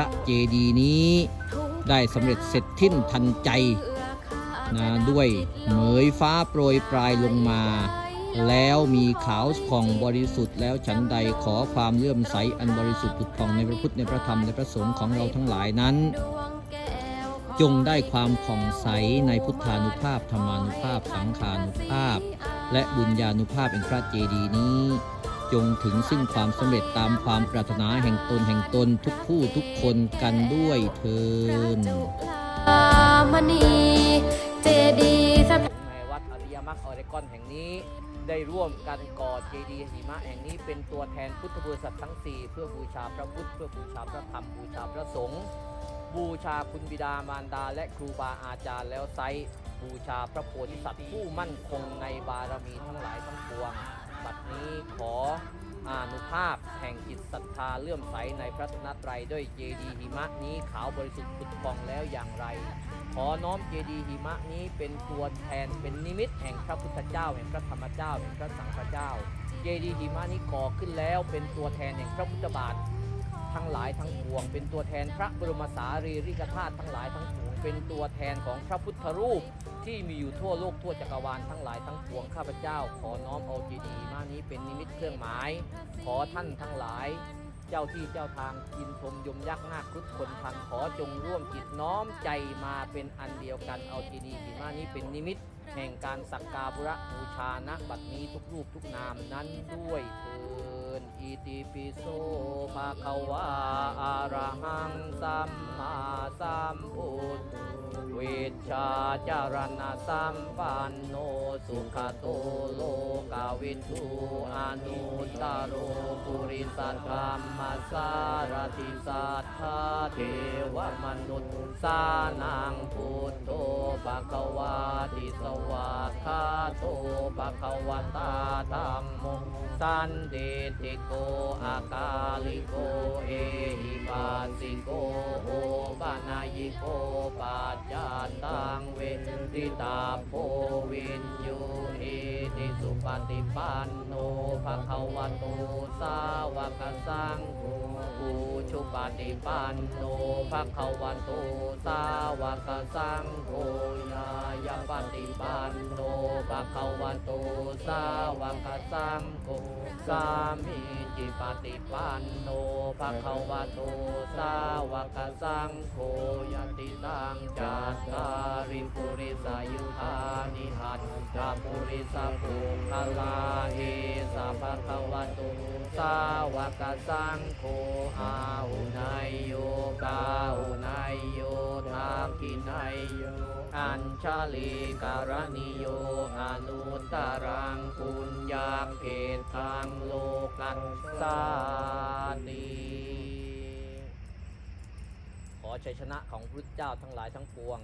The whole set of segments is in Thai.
พระเจดีย์นี้ ได้สำเร็จเสร็จทิ้นทันใจนะด้วยเหมยฟ้าโปรยปลายลงมา แล้วมีขาวผ่องบริสุทธิ์แล้วฉันใดขอความเลื่อมใสอันบริสุทธิ์ผุดผ่องในพระพุทธในพระธรรมในพระสงฆ์ของเราทั้งหลายนั้น จงได้ความผ่องใสในพุทธานุภาพธรรมานุภาพสังขานุภาพ และบุญญานุภาพแห่งพระเจดีย์นี้ จงถึงซึ่งความสำเร็จตามความปรารถนาแห่งตนแห่งตนทุกผู้ทุกคนกันด้วยเทินมณีเจดีสถานในวัดอริยมรรคออเรกอนแห่งนี้ได้ร่วมกันก่อเจดีย์หิมะแห่งนี้เป็นตัวแทนพุทธบริษัททั้ง 4 เพื่อบูชาพระพุทธ เพื่อบูชาพระธรรมบูชาพระสงฆ์บูชาคุณบิดามารดา และครูบาอาจารย์แล้วไซบูชาพระโพธิสัตว์ผู้มั่นคงในบารมีทั้งหลายทั้งปวง บัดนี้ขออานุภาพแห่งจิตศรัทธาเลื่อมใสในพระรัตนตรัยด้วยเจดีหิมะนี้ขาวบริสุทธิ์ผุดผ่องแล้วอย่างไร ขอน้อมเจดีหิมะนี้เป็นตัวแทนเป็นนิมิตแห่งพระพุทธเจ้าแห่งพระธรรมเจ้าแห่งพระสังฆเจ้า เจดีหิมะนี้ก่อขึ้นแล้วเป็นตัวแทนแห่งพระพุทธบาททั้งหลายทั้งปวง เป็นตัวแทนพระบรมสารีริกธาตุทั้งหลายทั้งปวง เป็นตัวแทนของพระพุทธรูปที่มีอยู่ทั่วโลกทั่วจักรวาลทั้งหลายทั้งปวงข้าพเจ้า ขอน้อมเอาเจดี นี้เป็นนิมิตเครื่องหมาย ขอท่านทั้งหลาย เจ้าที่เจ้าทางกินชมยมยักษ์นาคครุดคนทันขอจงร่วมจิตน้อมใจมาเป็นอันเดียวกันเอาเจดีย์หิมะนี้เป็นนิมิต แห่งการสักการะบูชาณบัดนี้ทุกรูปทุกนามนั้นด้วยเถินอิติปิโสภะคะวาอะระหังสัมมาสัมพุทธ วชชาจารณะสัมปันโนสุขโตโลกาวิทูอนุตตโรปุริสัตธรรมสารติสัต ธาเทวมนุษย์สานังพุทโธภะคะวาติสวาคาโตภะคะวตาธัมโมสันเดติโกอากาลิโกเอหิปัสสิโกโอปานายิโกปัจจาตังเวทิตาโพวินยูเอติสุปฏิปันโนภะคะวะโตสาวกสังโฆ ฏิปันโนภะคะวะโตสาวกสังโฆยายาปฏิปันโนภะคะวะโตสาวกสังโฆสามีจิปฏิปันโนภะคะวะโตสาวกสังโฆยติตังจัตตาริปุริสายุธานิหันตาปุริสปุคลาเฮสัพพะวะโต สาวกสังโฆอาหุนายโยกาหุนายโยทักขินายโยอัญชลีการณิโยอนุตรังปุญญาเกตังโลกัสสาติขอชัยชนะของพระพุทธเจ้าทั้งหลายทั้งปวง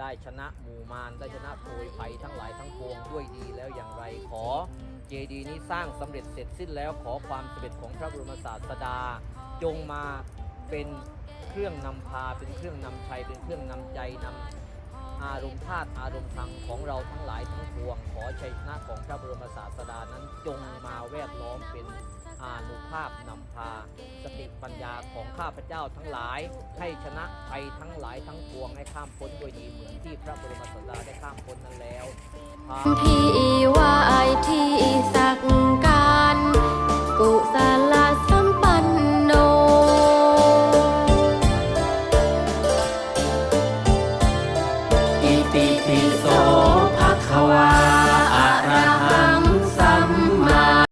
ได้ชนะหมู่มารได้ชนะโพยภัยทั้งหลายทั้งปวงด้วยดีแล้วอย่างไรขอเจดีย์นี้สร้างสำเร็จเสร็จสิ้นแล้วขอความสำเร็จของพระบรมศาสดา จงมาเป็นเครื่องนำพาเป็นเครื่องนำชัยเป็นเครื่องนำใจนำอารมณ์ธาตุอารมณ์ธรรมของเราทั้งหลายทั้งปวง ขอชัยชนะของพระบรมศาสดานั้นจงมาแวดล้อมเป็นอานุภาพนำพา ติปัญญาของข้าพเจ้าทั้งหลาย ให้ชนะภัยทั้งหลายทั้งปวงให้ข้ามพ้นด้วยดีเหมือนที่พระบรมศารีได้ข้ามพ้นนั้นแล้วที่ไหวที่สักการกุศลสัมปันโนอิติปิโส